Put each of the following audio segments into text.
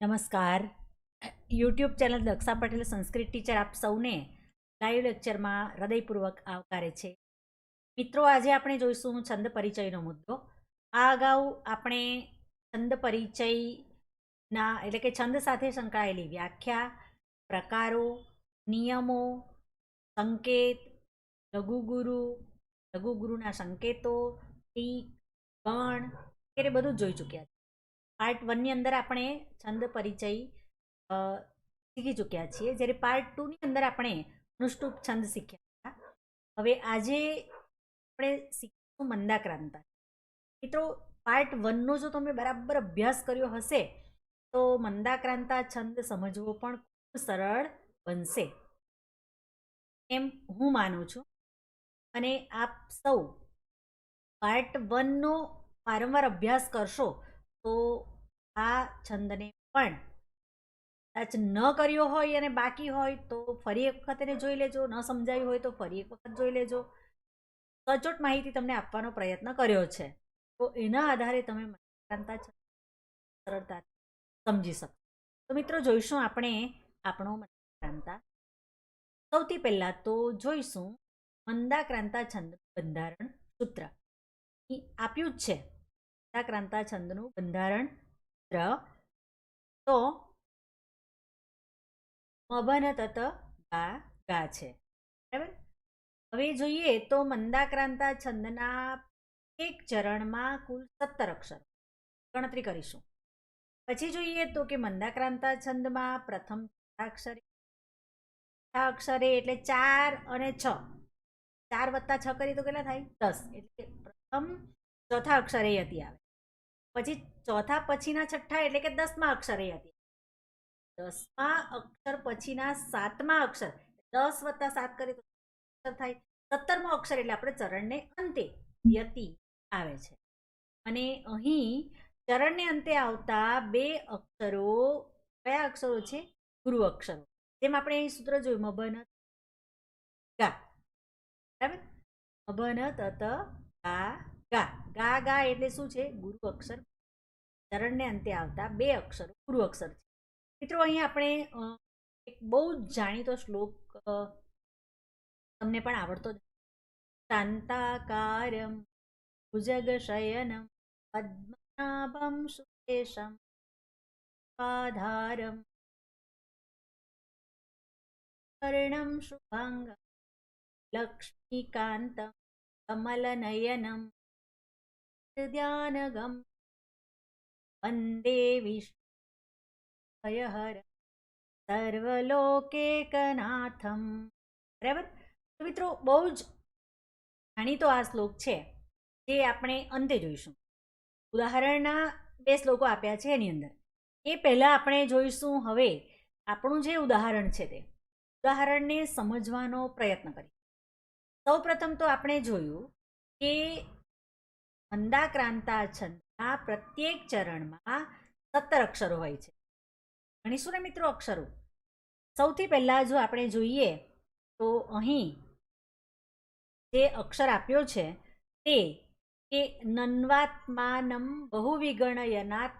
નમસ્કાર. YouTube channel Daksha Patel Sanskrit teacher આપ સૌને લાઈવ લેક્ચરમાં હૃદયપૂર્વક આવકારે છે. મિત્રો, આજે આપણે જોઈશું છંદ પરિચયનો મુદ્દો. આ અગાઉ આપણે છંદ પરિચયના એટલે કે છંદ સાથે સંકળાયેલી વ્યાખ્યા, પ્રકારો, નિયમો, સંકેત, લઘુગુરુ, લઘુગુરુના સંકેતો, ટીક, ગણ, વગેરે બધું જોઈ ચૂક્યા છે. પાર્ટ વનની અંદર આપણે છંદ પરિચય શીખી ચૂક્યા છીએ. જ્યારે પાર્ટ ટુની અંદર આપણે અનુષ્ટુપ છંદ શીખ્યા હતા. હવે આજે આપણે શીખીશું મંદાક્રાંતા. મિત્રો પાર્ટ વનનો જો તમે બરાબર અભ્યાસ કર્યો હશે, તો મંદાક્રાંતા છંદ સમજવો પણ ખૂબ સરળ બનશે. એમ હું માનું છું. અને આપ સૌ પાર્ટ વનનો વારંવાર અભ્યાસ કરશો તો આ છંદને પણ કદાચ ન કર્યો હોય અને બાકી હોય તો ફરી એક વખત એને જોઈ લેજો. ન સમજાયું હોય તો ફરી એક વખત જોઈ લેજો. સચોટ માહિતી તમને આપવાનો પ્રયત્ન કર્યો છે. તો એના આધારે તમે મનોકાંતા છંદ સરળતાથી સમજી શકો. તો મિત્રો જોઈશું આપણે આપણો મંદાક્રાંતા સૌથી પહેલાં તો જોઈશું મંદાક્રાંતા છંદ બંધારણ સૂત્ર. આપ્યું જ છે. મંદાક્રાંતા છંદનું બંધારણ તો મભન તત ગા ગા છે. બરાબર? હવે જોઈએ તો મંદાક્રાંતા છંદના એક ચરણમાં કુલ સત્તર અક્ષર. ગણતરી કરીશું. પછી જોઈએ તો કે મંદાક્રાંતા છંદમાં પ્રથમ અક્ષરે અક્ષરે એટલે ચાર અને છ. ચાર વત્તા છ કરી તો કેટલા થાય? દસ. એટલે પ્રથમ ચોથા અક્ષરે યતિ આવે. પછી ચોથા પછીના છઠ્ઠા એટલે કે દસમા અક્ષરે હતી. દસમા અક્ષર પછીના સાતમા અક્ષર. દસ વત્તા સાત કરીએ તો અક્ષર થાય. સત્તરમો અક્ષર એટલે આપણે ચરણને અંતે યતિ આવે છે. અને અહીં ચરણને અંતે આવતા બે અક્ષરો, કયા અક્ષરો છે? ગુરુ અક્ષરો. જેમ આપણે અહીં સૂત્ર જોયું મબન ગા. બરાબર? મબન તત ગા ગા ગા ગા એટલે શું છે? ગુરુ અક્ષર ચરણને અંતે આવતા બે અક્ષર, ગુરુ અક્ષર છે. મિત્રો અહીં આપણે એક બહુ જ જાણીતો શ્લોક તમને પણ આવડતો શાંતાકારમ ભુજગશયનમ પદ્મનાભમ સુકેશમ આધારમ કર્ણમ શુભાંગમ લક્ષ્મીકાંતમ કમલનયનમ ધ્યાનગમ વંદે વિષ્ણુહર સર્વલોકેકનાથમ બરાબર તો મિત્રો બહુ જ જાણીતો આ શ્લોક છે, જે આપણે અંતે જોઈશું. ઉદાહરણના બે શ્લોકો આપ્યા છે એની અંદર. એ પહેલાં આપણે જોઈશું હવે આપણું જે ઉદાહરણ છે તે. ઉદાહરણને સમજવાનો પ્રયત્ન કરીએ. સૌ પ્રથમ તો આપણે જોયું કે મંદાક્રાંતા છંદના પ્રત્યેક ચરણમાં સત્તર અક્ષરો હોય છે. ગણીશું ને મિત્રો અક્ષરો? સૌથી પહેલાં જો આપણે જોઈએ, તો અહીં જે અક્ષર આપ્યો છે, તે કે નન્વાત્માનમ બહુવિગણયનાત,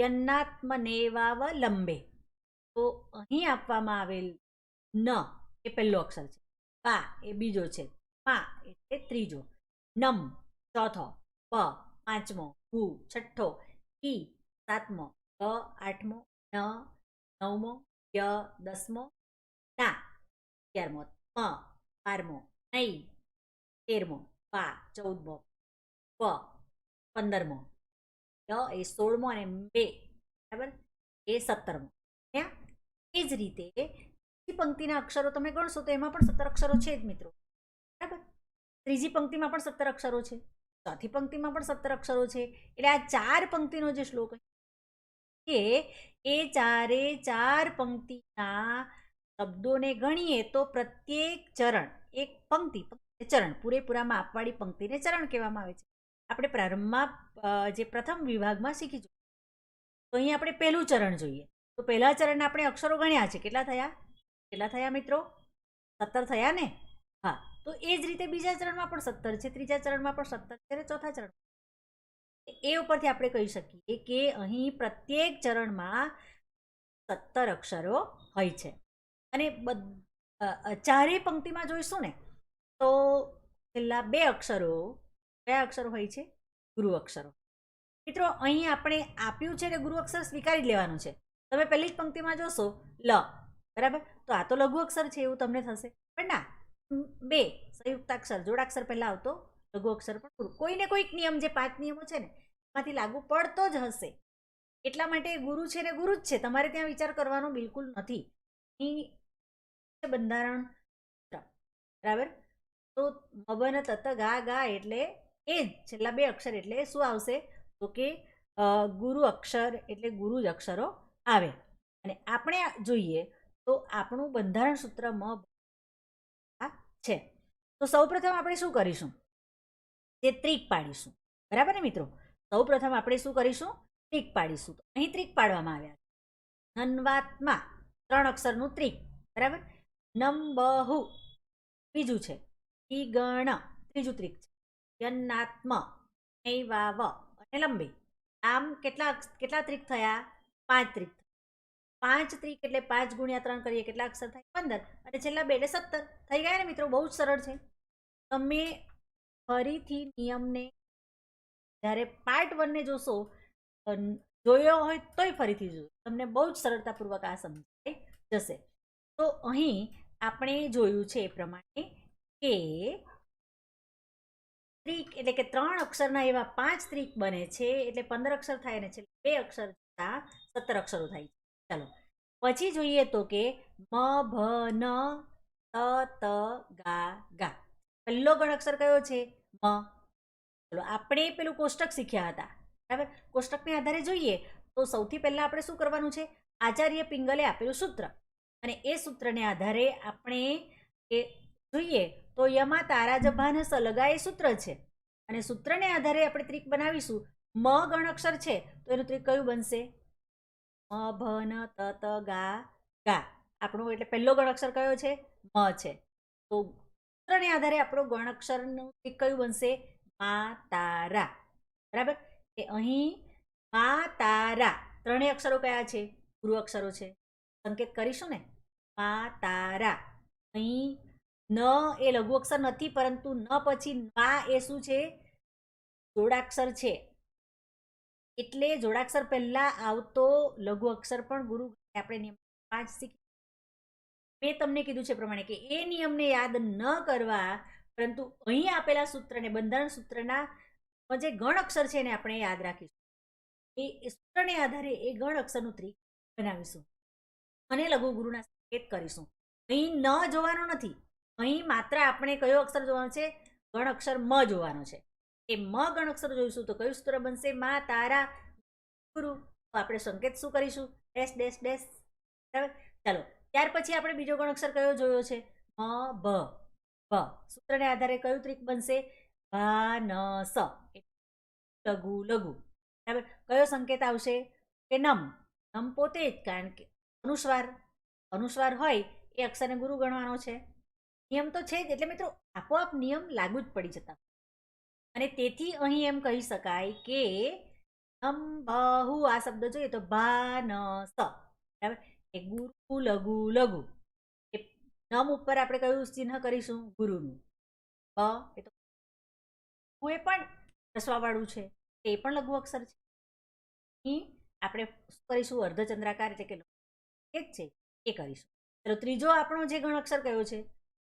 યન્નાત્મનેવાવલંબે. તો અહીં આપવામાં આવેલ ન એ પહેલો અક્ષર છે. પા એ બીજો છે. પા એટલે ત્રીજો. નમ ચોથો. પ, પાંચમો, ભૂ, છઠ્ઠો, ઈ, સાતમો ક આઠમો, ન, નવમો, ય, દસમો, તા, અગિયારમો, પ, બારમો નઈ તેરમો પા ચૌદમો, પ, પંદરમો, ય એ સોળમો અને બે, બરાબર? એ સત્તરમો એ જ રીતે ત્રીજી પંક્તિના અક્ષરો તમે ગણશો તો એમાં પણ સત્તર અક્ષરો છે જ મિત્રો, બરાબર? ત્રીજી પંક્તિમાં પણ સત્તર અક્ષરો છે. ચોથી પંક્તિમાં પણ સત્તર અક્ષરો છે. એટલે આ ચાર પંક્તિનો જે શ્લોક કે એ ચારે ચાર પંક્તિના શબ્દોને ગણીએ તો પ્રત્યેક ચરણ, એક પંક્તિ પંક્તિ ચરણ, પૂરેપૂરામાં આપવાળી પંક્તિને ચરણ કહેવામાં આવે છે. આપણે પ્રારંભમાં જે પ્રથમ વિભાગમાં શીખી જોઈએ તો અહીં આપણે પહેલું ચરણ જોઈએ. તો પહેલા ચરણના આપણે અક્ષરો ગણ્યા છે. કેટલા થયા? કેટલા થયા મિત્રો? સત્તર થયા ને? હા. તો એ જ રીતે બીજા ચરણમાં પણ સત્તર છે, ત્રીજા ચરણમાં પણ સત્તર છે અને ચોથા ચરણ. એ ઉપરથી આપણે કહી શકીએ કે અહીં પ્રત્યેક ચરણમાં સત્તર અક્ષરો હોય છે. અને ચારેય પંક્તિમાં જોઈશું ને, તો છેલ્લા બે અક્ષરો, કયા અક્ષરો હોય છે? ગુરુ અક્ષરો. મિત્રો, અહીં આપણે આપ્યું છે ને ગુરુ અક્ષર સ્વીકારી લેવાનું છે. તમે પહેલી જ પંક્તિમાં જોશો, લ, બરાબર? તો આ તો લઘુ અક્ષર છે, એવું તમને થશે. પણ ના બે સંયુક્તાક્ષર જોડાક્ષર પહેલાં આવતો, લઘુ અક્ષર પણ ગુરુ કોઈને કોઈક નિયમ, જે પાંચ નિયમો છે ને, એમાંથી લાગુ પડતો જ હશે. એટલા માટે ગુરુ છે ને ગુરુ જ છે. તમારે ત્યાં વિચાર કરવાનો બિલકુલ નથી. બંધારણ બરાબર? તો મબન તત ગા ગા એટલે એ જ. છેલ્લા બે અક્ષર એટલે શું આવશે? તો કે ગુરુ અક્ષર એટલે ગુરુ જ અક્ષરો આવે. અને આપણે જોઈએ તો આપણું બંધારણ સૂત્ર મ છે. તો સૌપ્રથમ આપણે શું કરીશું? તે ત્રિક પાડીશું. બરાબર ને મિત્રો? સૌપ્રથમ આપણે શું કરીશું? ત્રિક પાડીશું. તો અહીં ત્રિક પાડવામાં આવ્યા છે. નન્વાત્મા ત્રણ અક્ષરનું ત્રિક. બરાબર? નંબહુ. બીજું છે. ગણ ત્રીજું ત્રિક છે. યન્નાત્મ નૈવાવ. અને લંબે. આમ કેટલા કેટલા ત્રિક થયા? પાંચ ત્રિક પાંચ ત્રીક એટલે પાંચ ગુણ્યા ત્રણ કરીએ કેટલા અક્ષર થાય? પંદર. અને છેલ્લા બે એટલે સત્તર. થઈ ગયા ને મિત્રો? બહુ જ સરળ છે. તમે ફરીથી નિયમને જ્યારે પાર્ટ વનને જોશો જોયો હોય તોય ફરીથી જોશો તમને બહુ જ સરળતાપૂર્વક આ સમજાઈ જશે. તો અહીં આપણે જોયું છે એ પ્રમાણે કે ત્રિક એટલે કે ત્રણ અક્ષરના એવા પાંચ ત્રિક બને છે. એટલે પંદર અક્ષર થાય ને છેલ્લે બે અક્ષર સત્તર અક્ષરો થાય છે. ચાલો. પછી જોઈએ તો કે મ, ભ, ન, ત ત, ગા ગા. પહેલો ગણ અક્ષર કયો છે? મ. ચલો, આપણે પેલું કોષ્ટક શીખ્યા હતા. બરાબર? કોષ્ટકને આધારે જોઈએ તો સૌથી પહેલાં આપણે શું કરવાનું છે? આચાર્ય પિંગલે આપેલું સૂત્ર. અને એ સૂત્રને આધારે આપણે એ જોઈએ તો યમા તારા જભાન સલગા એ સૂત્ર છે. અને સૂત્રને આધારે આપણે ત્રિક બનાવીશું. મ ગણ અક્ષર છે, તો એનું ત્રિક કયું બનશે? મ, ભ, ન, ત ત, ગા. ગા. આપણો એટલે પહેલો ગણ અક્ષર કયો છે? મ છે. તો સૂત્રને આધારે આપણો ગણ અક્ષરનું ત્રિક કયું બનશે? મા તારા બરાબર? કે અહીં મા તારા ત્રણેય અક્ષરો કયા છે? ગુરુ અક્ષરો છે. સંકેત કરીશું ને? મા તારા અહીં ન એ લઘુ અક્ષર નથી, પરંતુ ન પછી મા એ શું છે? જોડાક્ષર છે. એટલે જોડાક્ષર પહેલાં આવતો લઘુ અક્ષર પણ ગુરુ આપણે નિયમ પાંચ શીખી. મેં તમને કીધું છે પ્રમાણે કે એ નિયમને યાદ ન કરવા, પરંતુ અહીં આપેલા સૂત્રને બંધારણ સૂત્રના જે ગણ અક્ષર છે એને આપણે યાદ રાખીશું. એ સૂત્રને આધારે એ ગણ અક્ષરનું ત્રિક બનાવીશું અને લઘુ ગુરુના સંકેત કરીશું. અહીં ન જોવાનો નથી, અહીં માત્ર આપણે કયો અક્ષર જોવાનો છે? ગણ અક્ષર મ જોવાનો છે. એ મ ગણ અક્ષર જોઈશું તો કયું સૂત્ર બનશે? મા, તારા, ગુરુ. આપણે સંકેત શું કરીશું? Dash dash dash. બરાબર? ચાલો, ત્યાર પછી આપણે બીજો ગણ અક્ષર કયો જોયો છે? મ ભ ભ સૂત્રને આધારે કયું ત્રિક બનશે? ભા, ન, સ. લઘુ લઘુ. બરાબર? કયો સંકેત આવશે? કે નમ. નમ પોતે જ, કારણ કે અનુસ્વાર. અનુસ્વાર હોય એ અક્ષરને ગુરુ ગણવાનો છે. નિયમ તો છે જ. એટલે મિત્રો, આપોઆપ નિયમ લાગુ જ પડી જતા અને તેથી અહીં એમ કહી શકાય કે અમ બહુ આ શબ્દ જોઈએ તો ભા ન સ, બરાબર? એ ગુરુ, લઘુ લઘુ. એ નમ ઉપર આપણે કયું ચિહ્ન કરીશું? ગુરુનું. બ એ તો એ પણ રસવાવાળું છે. તે પણ લઘુ અક્ષર છે. અહીં આપણે શું કરીશું? અર્ધચંદ્રાકાર એટલે કે એ જ છે, એ કરીશું. ચલો, ત્રીજો આપણો જે ગણ અક્ષર કયો છે?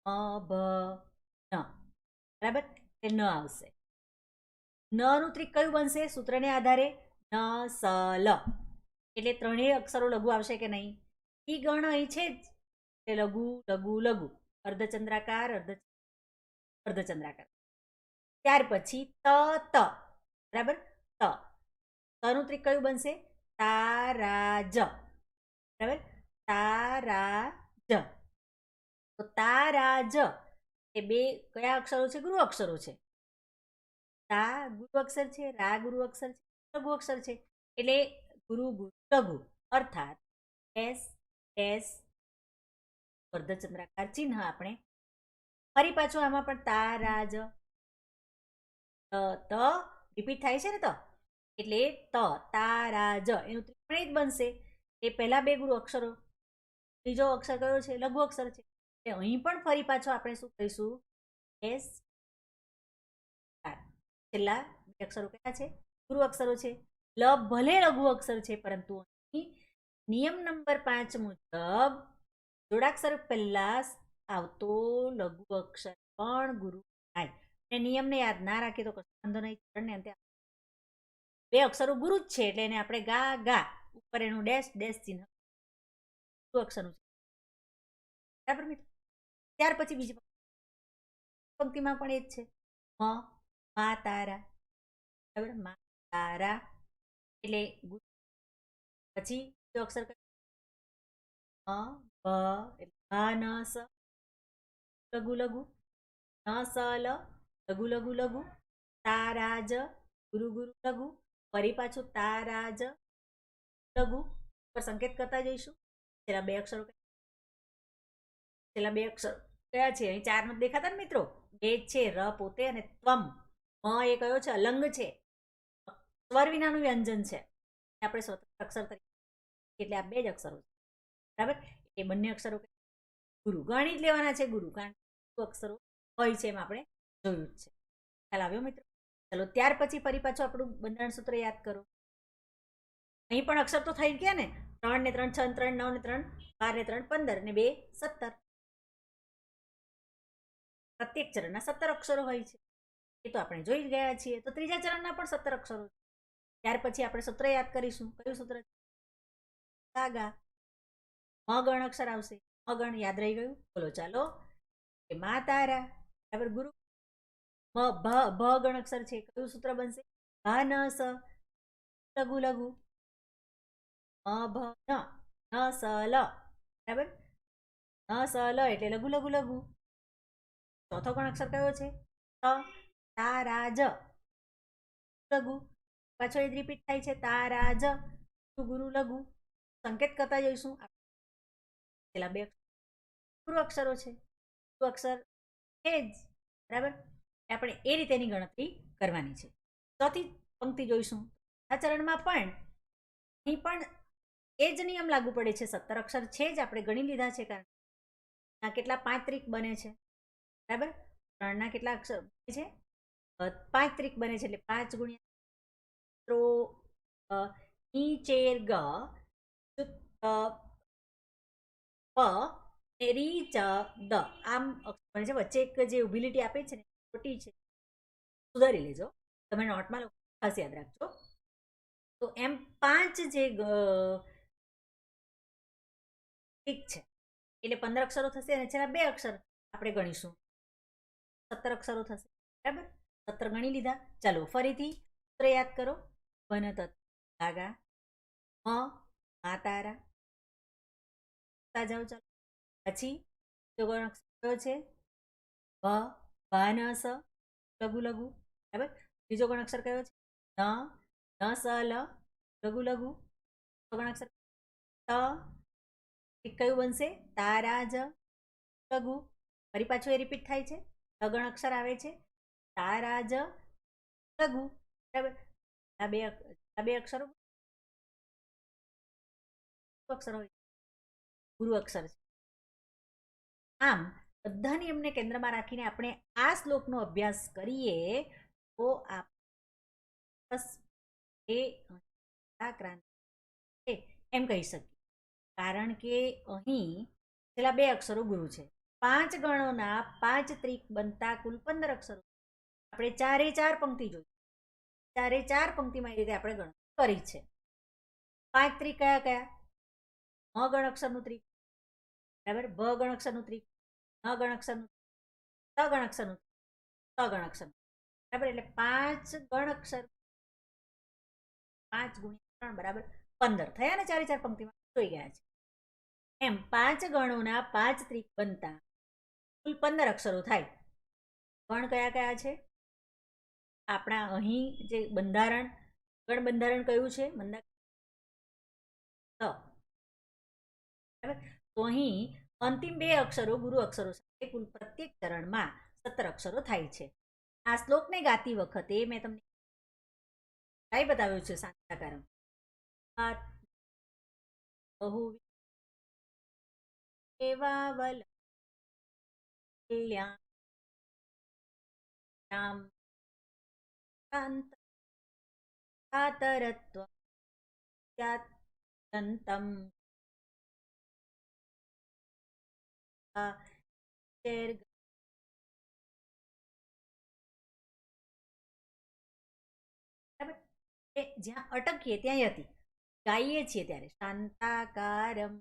અ ભ ન. બરાબર? એ ન આવશે. ન નું ત્રિક કયું બનશે? સૂત્રને આધારે ન, સ, લ. એટલે ત્રણેય અક્ષરો લઘુ આવશે કે નહીં? ઈ ગણ અહીં છે જ. એટલે લઘુ લઘુ લઘુ. અર્ધચંદ્રાકાર, અર્ધ અર્ધચંદ્રાકાર. ત્યાર પછી ત ત. બરાબર? ત. તનું ત્રિક કયું બનશે? તારાજ. બરાબર? તારાજ. તો તારાજ. એ બે કયા અક્ષરો છે? ગૃહ અક્ષરો છે. તા ગુરુ અક્ષર છે રા ગુરુ અક્ષર છે લઘુ અક્ષર છે. એટલે ગુરુ ગુરુ લઘુ અર્થાત એસ એસ અર્ધચંદ્રાકાર ચિહ્ન આપણે. ફરી પાછું આમાં પણ ત ત રિપીટ થાય છે ને તો? એટલે ત તારાજ એનું ત્રિપણી જ બનશે. એ પહેલા બે ગુરુ અક્ષરો. ત્રીજો અક્ષર કયો છે? લઘુ અક્ષર છે. એટલે અહીં પણ ફરી પાછો આપણે શું કહીશું? એસ છેલ્લા બે અક્ષરો કયા છે? ગુરુ અક્ષરો છે. લ ભલે લઘુ અક્ષર છે, પરંતુ નિયમ નંબર પાંચ મુજબ જોડાક્ષર પહેલા આવતો લઘુ અક્ષર પણ ગુરુ થાય. અને નિયમને યાદ ના રાખીએ તો કશો વાંધો નહીં. અંતે બે અક્ષરો ગુરુ જ છે, એટલે એને આપણે ગા ગા ઉપર એનું ડેશ ડેશ ચિહ્ન ગુરુ અક્ષરનું છે. બરાબર મિત્રો? ત્યાર પછી બીજી પંક્તિમાં પણ એ જ છે. મ મા તારા બરાબર? મા તારા એટલે પછી બીજો અક્ષર ન, સ. લઘુ લઘુ. ન, સ, લ. લઘુ લઘુ લઘુ. તારાજ. ગુરુ ગુરુ, લઘુ. ફરી પાછું તારાજ. લઘુ. પર સંકેત કરતા જઈશું. છેલ્લા બે અક્ષરો છેલ્લા બે અક્ષર કયા છે? અહીં ચાર નથી દેખાતા ને મિત્રો? બે છે, ર પોતે અને ત્વમ. મ એ કયો છે? અલંગ છે. સ્વર વિનાનું વ્યંજન છે. આપણે સ્વતંત્ર અક્ષર તરીકે એટલે આ બે જ અક્ષરો છે. બરાબર? એ બંને અક્ષરો? ગુરુ ગણિત લેવાના છે. ગુરુ કારણ અક્ષરો હોય છે એમ આપણે જોયું જ છે. ખ્યાલ આવ્યો મિત્રો? ચલો ત્યાર પછી ફરી પાછું આપણું બંધારણ સૂત્ર યાદ કરો. અહીં પણ અક્ષર તો થઈ ગયા ને? ત્રણ ને ત્રણ, છ ત્રણ, નવ ને ત્રણ, બાર ને ત્રણ, પંદર ને બે, સત્તર. પ્રત્યેક ચરણના સત્તર અક્ષરો હોય છે. એ તો આપણે જોઈ ગયા છીએ. તો ત્રીજા ચરણના પણ સત્તર અક્ષરો છે. ત્યાર પછી આપણે સૂત્ર યાદ કરીશું. કયું સૂત્ર સાગા મ ગણ અક્ષર આવશે. મ ગણ યાદ રહી ગયું? બોલો ચાલો. કે મા તારા. બરાબર ગુરુ? મ, ભ ભ ગણ અક્ષર છે. કયું સૂત્ર બનશે? ભા, ન, સ. લઘુ લઘુ. અ ભ, ન. ન, સ, લ. બરાબર? ન, સ, લ એટલે લઘુ લઘુ લઘુ. ચોથો ગણ અક્ષર કયો છે? ત. તારા જ લઘુ. પાછો એ રિપીટ થાય છે તારા જ ગુરુ લઘુ. સંકેત કરતા જઈશું. પેલા બે ગુરુ અક્ષરો છે. ગુરુ અક્ષર છે જ. બરાબર? આપણે એ રીતેની ગણતરી કરવાની છે. ચોથી પંક્તિ જોઈશું. આ ચરણમાં પણ અહીં પણ એ જ નિયમ લાગુ પડે છે. સત્તર અક્ષર છે જ આપણે ગણી લીધા છે કારણ કેટલા પાંત્રિક બને છે. બરાબર? ત્રણના કેટલા અક્ષર છે? પાંચ ત્રિક બને છે એટલે પાંચ ગુણ્યા ત્રો નીચેર ચેર ગ પ, ને રી ચ, દ. આમ બને છે. વચ્ચે એક જે લીટી આપે છે ને, ખોટી છે. સુધારી લેજો. તમે નોટમાં લો ખાસ યાદ રાખજો. તો એમ પાંચ જે ઠીક છે. એટલે પંદર અક્ષરો થશે અને છેલ્લા બે અક્ષર આપણે ગણીશું. સત્તર અક્ષરો થશે. બરાબર? સત્તર ગણી લીધા. ચાલો ફરીથી સૂત્ર યાદ કરો. વન તત્ ગાગા મ મા તારા જાઓ, ચાલો. પછી ગણ અક્ષર કયો છે. ભ ભા ન સ લઘુ લઘુ બરાબર? બીજો ગણ અક્ષર કયો છે? ન ન સ લ લઘુ લઘુ બીજો ગણ અક્ષર ત કયું બનશે? તારા જ લઘુ. ફરી પાછું એ રિપીટ થાય છે. લગણ અક્ષર આવે છે. તારા લઘુ. બરાબર? આ બે અક્ષરો અક્ષર હોય. ગુરુ અક્ષર છે. આમ બધા નિયમને કેન્દ્રમાં રાખીને આપણે આ શ્લોકનો અભ્યાસ કરીએ, તો ક્રાંતિ એમ કહી શકીએ. કારણ કે અહીં છેલ્લા બે અક્ષરો ગુરુ છે. પાંચ ગણોના પાંચ ત્રિક બનતા કુલ પંદર અક્ષરો આપણે ચારે ચાર પંક્તિ જોઈ. ચારે ચાર પંક્તિમાં એ રીતે આપણે ગણતરી કરી છે. પાંચ ત્રિક કયા કયા? મ ગણ અક્ષરનું ત્રિક બરાબર? ભ ગણ અક્ષરનું ત્રિક ન ગણ અક્ષરનું ત ગણ અક્ષરનું ત ગણ અક્ષરનું બરાબર? એટલે પાંચ ગણ અક્ષર પાંચ ગુણ્યા ત્રણ, બરાબર? પંદર. થયા ને ચારે ચાર પંક્તિમાં? જોઈ ગયા છે. એમ પાંચ ગણોના પાંચ ત્રિક બનતા કુલ પંદર અક્ષરો થાય. ગણ કયા કયા છે? આપણા અહીં જે બંધારણ, ગણ બંધારણ કયું છે? તો. અહીં અંતિમ બે અક્ષરો ગુરુ અક્ષરો સાથે કુલ પ્રત્યેક ચરણમાં સત્તર અક્ષરો થાય છે. આ શ્લોકને ગાતી વખતે મેં તમને કઈ બતાવ્યું છે સાંતાકારમ બહુ એવાવલ કલ્યાણ, રામ એ જ્યાં અટકીએ ત્યાં હતી ગાઈએ છીએ ત્યારે શાંતાકારમ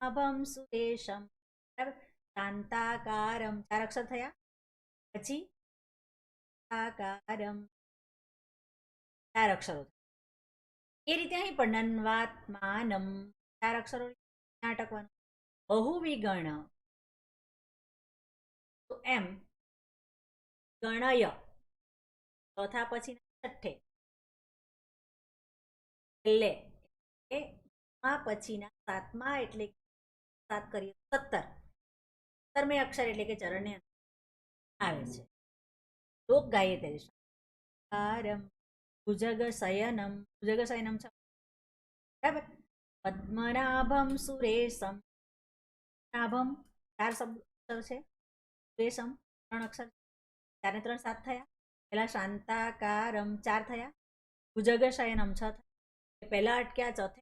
અભમ સુરેશમ શાંતાકારમ ચાર અક્ષર થયા પછી ચાર અક્ષરો એ રીતે અહીં પણ નન્વાત્માનમ ચાર અક્ષરો નાટકવાનું બહુવિગણ. તો એમ. ગણય. ચોથા પછી છઠ્ઠે. એટલે એ પછીના સાતમા એટલે સાત કરીએ સત્તર. સત્તરમે અક્ષર એટલે કે ચરણને આવે છે. લોક ગાઈએ ત્યારે શારમ ભુજગ શયનમ ભુજગ શયનમ છે બરાબર પદ્મનાભમ સુરેશમ નાભમ ચાર શબ્દ છે સુરેશમ ત્રણ અક્ષર ચારે ત્રણ સાત થયા પેલા શાંતાકારમ ચાર થયા ભુજગ શયનમ છ થયા પહેલા અટક્યા ચોથે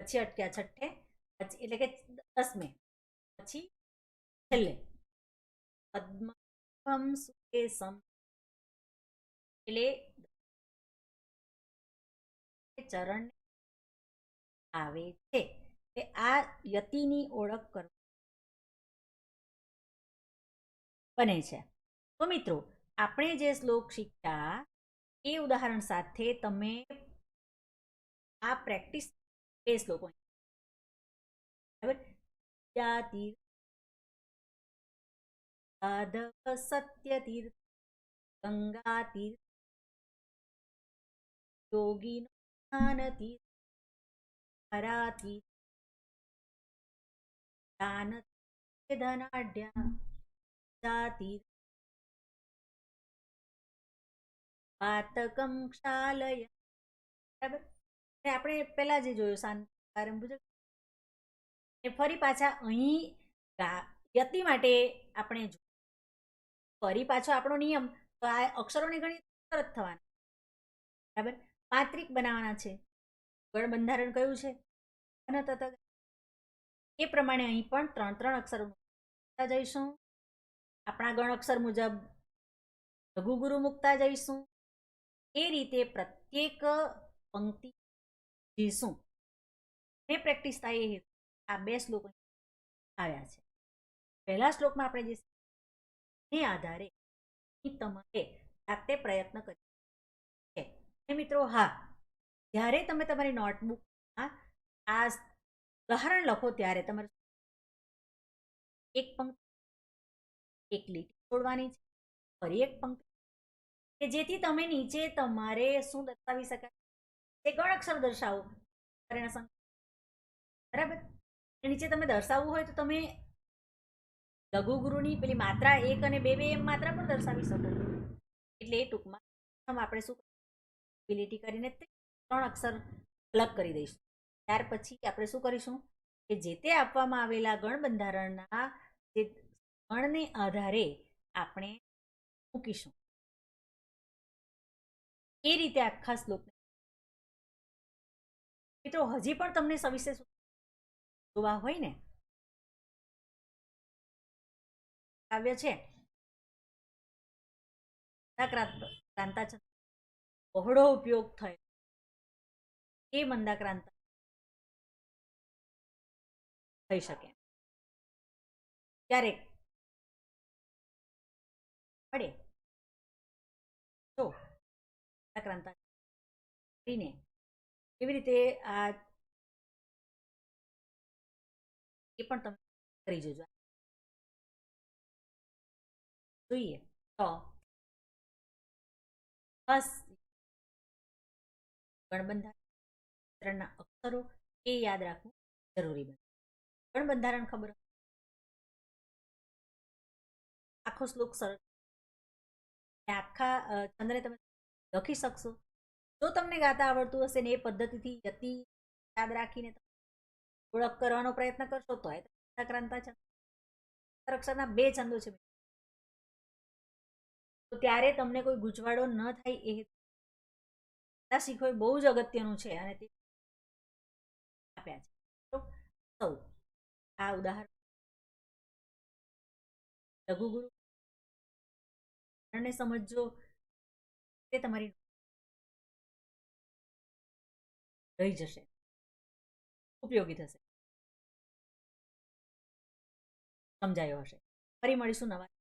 પછી અટક્યા છઠ્ઠે પછી એટલે કે દસમે પછી છેલ્લે પદ્મ સુકેશમ એટલે ચરણ આવે છે. કે આ યતિની ઓળખ બને છે. તો મિત્રો, આપણે જે શ્લોક શીખ્યા, એ ઉદાહરણ સાથે તમે આ પ્રેક્ટિસ એ શ્લોકો સત્ય તીર્થ ગંગા તીર્થ યોગીનો જ્ઞાન તીર્થ હરા તીર્થ દાન ધનાઢ્યા જાતિ પાતકમ ક્ષાલય બરાબર અને આપણે પહેલા જે જોયું શાંતિ પ્રારંભ એ ફરી પાછા અહીં યતિ માટે આપણે. ફરી પાછો આપણો નિયમ, તો આ અક્ષરોને ગણિત તરત થવાના. બરાબર? પાંત્રિક બનાવવાના છે. ગણ બંધારણ કયું છે? એ પ્રમાણે અહીં પણ ત્રણ ત્રણ અક્ષરો મૂકતા જઈશું. આપણા ગણ અક્ષર મુજબ લઘુ ગુરુ મૂકતા જઈશું. એ રીતે પ્રત્યેક પંક્તિ જીશું ને પ્રેક્ટિસ થાય એ આ બે શ્લોકો આવ્યા છે. પહેલા શ્લોકમાં આપણે જે આધારે તમારે જાતે પ્રયત્ન કરી મિત્રો, હા. જ્યારે તમે તમારી નોટબુકમાં આ ઉદાહરણ લખો ત્યારે તમારે એક પંક્તિ એક લીટી છોડવાની છે, ફરી એક પંક્તિ કે જેથી તમે નીચે તમારે શું દર્શાવી શકાય? તે ગણ અક્ષર દર્શાવો. બરાબર? નીચે તમે દર્શાવવું હોય તો તમે લઘુગુરુની પેલી માત્રા એક અને બે બે એમ માત્રા પણ દર્શાવી શકો એટલે એ ટૂંકમાં આપણે શું ability કરીને ત્રણ અક્ષર અલગ કરી દઈશું. ત્યાર પછી આપણે શું કરીશું કે જે તે આપવામાં આવેલા ગણ બંધારણના જે ગણને આધારે આપણે મૂકીશું. એ રીતે આખા શ્લોકને મિત્રો હજી પણ તમને સવિશેષ જોવા હોય ને? કાવ્ય છે. ક્રાંતાચંદ બહોળો ઉપયોગ થયો. એ મંદાક્રાંત થઈ શકે. ક્યારેક. પડે. તો મંદાક્રાંત કરીને કેવી રીતે આ એ પણ તમે કરી જોજો. જોઈએ. તો. બસ. ગણબંધારણના અક્ષરો એ યાદ રાખવું જરૂરી બને. ગણબંધારણ ખબર આખો શ્લોક સરળ. આખા અ, તમે લખી શકશો. જો તમને ગાતા આવડતું હશે ને એ પદ્ધતિથી યતિ યાદ રાખીને ઓળખ કરવાનો પ્રયત્ન કરશો તો ક્રાંતા છંદ બે છંદો છે. તો ત્યારે તમને કોઈ ગુજવાડો ન થાય એ શીખવો એ બહુ જ અગત્યનું છે અને તે આપ્યા છે. આ ઉદાહરણ લઘુગુરુ અને સમજજો તે તમારી રહી જશે. ઉપયોગી થશે. સમજાયો હશે. ફરી મળીશું નવા